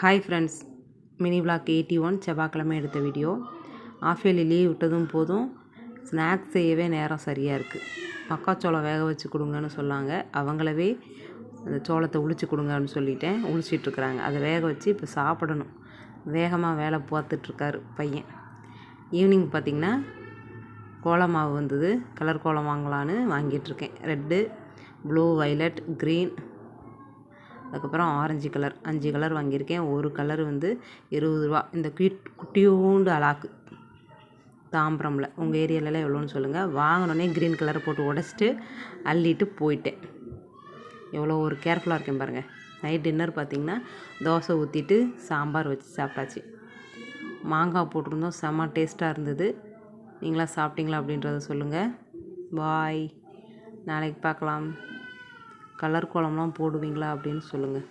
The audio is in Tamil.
Hi friends mini vlog eighty one செவ்வாய்க்கிழமை எடுத்த வீடியோ ஆஃபியலி லீவ் விட்டதும் போதும். ஸ்நாக்ஸ் செய்யவே நேரம் சரியாக இருக்குது மக்காச்சோளம் வேக வச்சு கொடுங்கன்னு சொன்னாங்க. அவங்களவே அந்த சோளத்தை உளிச்சு கொடுங்கன்னு சொல்லிட்டேன். உளிச்சிட்ருக்குறாங்க அதை வேக வச்சு இப்போ சாப்பிடணும். வேகமாக வேலை பார்த்துட்ருக்காரு பையன். ஈவினிங் பார்த்திங்கன்னா கோலம் மாவு வந்தது. கலர் கோலம் வாங்கலான்னு வாங்கிட்டுருக்கேன் ரெட்டு ப்ளூ வைலட் க்ரீன் அதுக்கப்புறம் ஆரஞ்சு கலர் அஞ்சு கலர் வாங்கியிருக்கேன். ஒரு கலர் வந்து இருபது ரூபா. இந்த குயிட் குட்டியூண்டு அலாக்கு தாம்பரமில் உங்கள் ஏரியாலலாம் எவ்வளோன்னு சொல்லுங்கள் வாங்கினோடனே க்ரீன் கலரை போட்டு உடச்சிட்டு அள்ளிட்டு போயிட்டேன். எவ்வளோ ஒரு கேர்ஃபுல்லாக இருக்கேன் பாருங்கள் நைட் டின்னர் பார்த்திங்கன்னா தோசை ஊற்றிட்டு சாம்பார் வச்சு சாப்பிட்டாச்சு. மாங்காய் போட்டிருந்தோம் செம்ம டேஸ்ட்டாக இருந்தது. நீங்களாம் சாப்பிட்டீங்களா அப்படின்றத சொல்லுங்கள் பாய் நாளைக்கு பார்க்கலாம். கலர் கோலம்லாம் போடுவீங்களா அப்படின்னு சொல்லுங்கள்